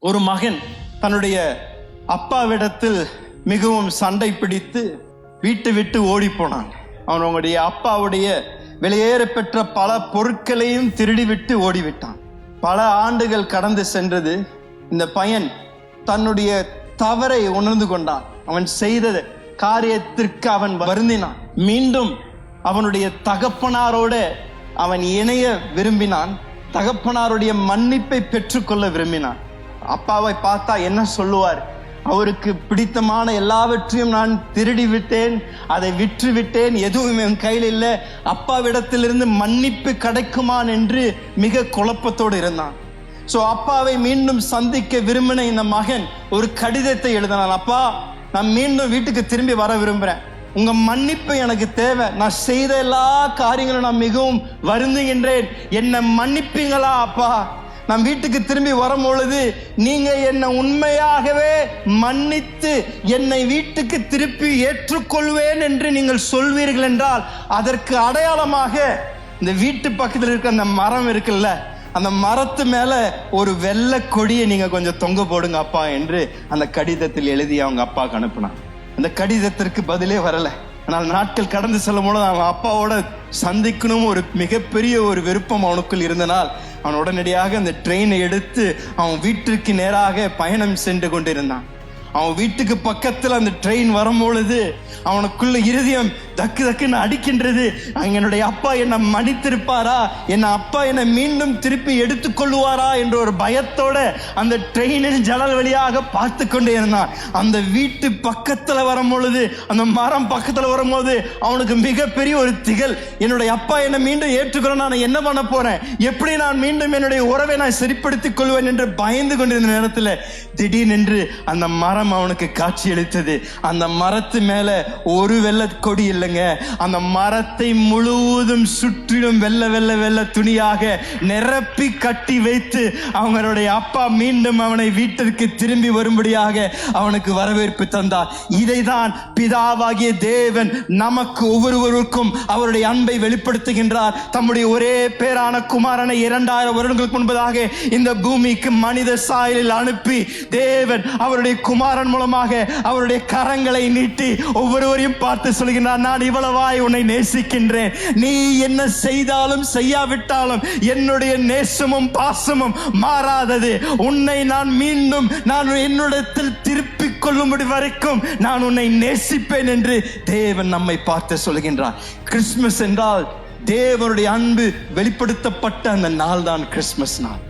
ஒரு மகன் தன்னுடைய அப்பாவிடத்தில் மிகவும் சண்டை பிடித்து வீட்டை விட்டு ஓடி போனான். அவனுடைய அப்பாவுடைய வெளியேற பெற்ற பல பொருட்களையும் திருடிவிட்டு ஓடிவிட்டான். பல ஆண்டுகள் கடந்து சென்றது இந்த பையன் தன்னுடைய தவறை உணர்ந்து கொண்டான். அவன் செய்த காரியத்திற்கு அவன் வருந்தினான். மீண்டும் அவனுடைய தகப்பனாரோட அவன் இணைய விரும்பினான். தகப்பனாருடைய மன்னிப்பை பெற்றுக்கொள்ள விரும்பினான். அப்பாவை பார்த்தா என்ன சொல்லுவார்? அவருக்கு பிடித்தமான எல்லாவற்றையும் நான் திருடி விட்டேன் அதை விற்று விட்டேன் எதுவும் என் கையில் இல்லை. அப்பாவிடத்திலிருந்து மன்னிப்பு கிடைக்குமான் என்று மிக குழப்பத்தோடு இருந்தான். ஸோ அப்பாவை மீண்டும் சந்திக்க விரும்பின இந்த மகன் ஒரு கடிதத்தை எழுதினான். அப்பா நான் மீண்டும் வீட்டுக்கு திரும்பி வர விரும்புகிறேன் உங்க மன்னிப்பு எனக்கு தேவை. நான் செய்த எல்லா காரியங்களும் நான் மிகவும் வருந்துகின்றேன். என்னை மன்னிப்பீங்களா அப்பா? நான் வீட்டுக்கு திரும்பி வரும் பொழுது நீங்க என்னை உண்மையாகவே மன்னித்து என்னை வீட்டுக்கு திருப்பி ஏற்றுக்கொள்வேன் என்று நீங்கள் சொல்வீர்கள் என்றால் அதற்கு அடையாளமாக இந்த வீட்டு பக்கத்தில் இருக்க அந்த மரம் இருக்குல்ல அந்த மரத்து மேல ஒரு வெள்ளை கொடியை நீங்க கொஞ்சம் தொங்க போடுங்க அப்பா என்று அந்த கடிதத்தில் எழுதி அவங்க அப்பாவுக்கு அனுப்புனான். அந்த கடிதத்திற்கு பதிலே வரலை. ஆனால் நாட்கள் கடந்து செல்லும் பொழுது அவன் அப்பாவோட சந்திக்கணும் ஒரு மிகப்பெரிய ஒரு விருப்பம் அவனுக்குள் இருந்தனால் அவன் உடனடியாக அந்த ட்ரெயினை எடுத்து அவன் வீட்டிற்கு நேராக பயணம் சென்று கொண்டிருந்தான். அவன் வீட்டுக்கு பக்கத்தில் அந்த ட்ரெயின் வரும்பொழுது அவனுக்குள்ள இருதயம் தக்கு தக்குன்னு அடிக்கின்றது. என்னுடைய அப்பா என்னை மன்னித்திருப்பாரா? என் அப்பா என்னை மீண்டும் திருப்பி எடுத்துக்கொள்வாரா என்ற ஒரு பயத்தோட அந்த ட்ரெயினின் ஜன்னல் வழியாக பார்த்து கொண்டே இருந்தான். அந்த வீட்டு பக்கத்துல வரும் பொழுது அந்த மரம் பக்கத்துல வரும்போது அவனுக்கு மிகப்பெரிய ஒரு திகழ் என்னுடைய அப்பா என்னை மீண்டும் ஏற்றுக்கொள்ள நான் என்ன பண்ண போறேன்? எப்படி நான் மீண்டும் என்னுடைய உறவை நான் சரிப்படுத்திக் கொள்வேன் என்று பயந்து கொண்டிருந்த நேரத்தில் திடீரென்று அந்த மரம் அவனுக்கு காட்சி அளித்தது. அந்த மரத்து மேல ஒரு வெள்ள கொடி இல்லை இல்லைங்க அந்த மரத்தை முழுவதும் சுற்றிலும் வெள்ள வெள்ள வெள்ள துணியாக நிரப்பி கட்டி வைத்து அவங்களுடைய அப்பா மீண்டும் அவனை வீட்டிற்கு திரும்பி வரும்படியாக அவனுக்கு வரவேற்பு தந்தார். இதைதான் பிதாவாகிய தேவன் நமக்கு ஒவ்வொருவருக்கும் அவருடைய அன்பை வெளிப்படுத்துகின்றார். தம்முடைய ஒரே பேரான குமாரனை இரண்டாயிரம் வருடங்களுக்கு முன்பதாக இந்த பூமிக்கு மனித சாயலில் அனுப்பி தேவன் அவருடைய குமாரன் மூலமாக அவருடைய கரங்களை நீட்டி ஒவ்வொருவரையும் பார்த்து சொல்கின்றார். நான் இவ்வளவாய் உன்னை நேசிக்கின்றேன். நீ என்ன செய்தாலும் செய்யாவிட்டாலும் என்னுடைய நேசமும் பாசமும் மாறாதது. உன்னை நான் மீண்டும் நான் என்னிடத்தில் திருப்பிக் கொள்ளும்படி வரைக்கும் நான் உன்னை நேசிப்பேன் என்று தேவன் நம்மை பார்த்து சொல்கின்றார். கிறிஸ்துமஸ் என்றால் தேவனுடைய அன்பு வெளிப்படுத்தப்பட்ட அந்த நாள் தான் கிறிஸ்துமஸ் நாள்.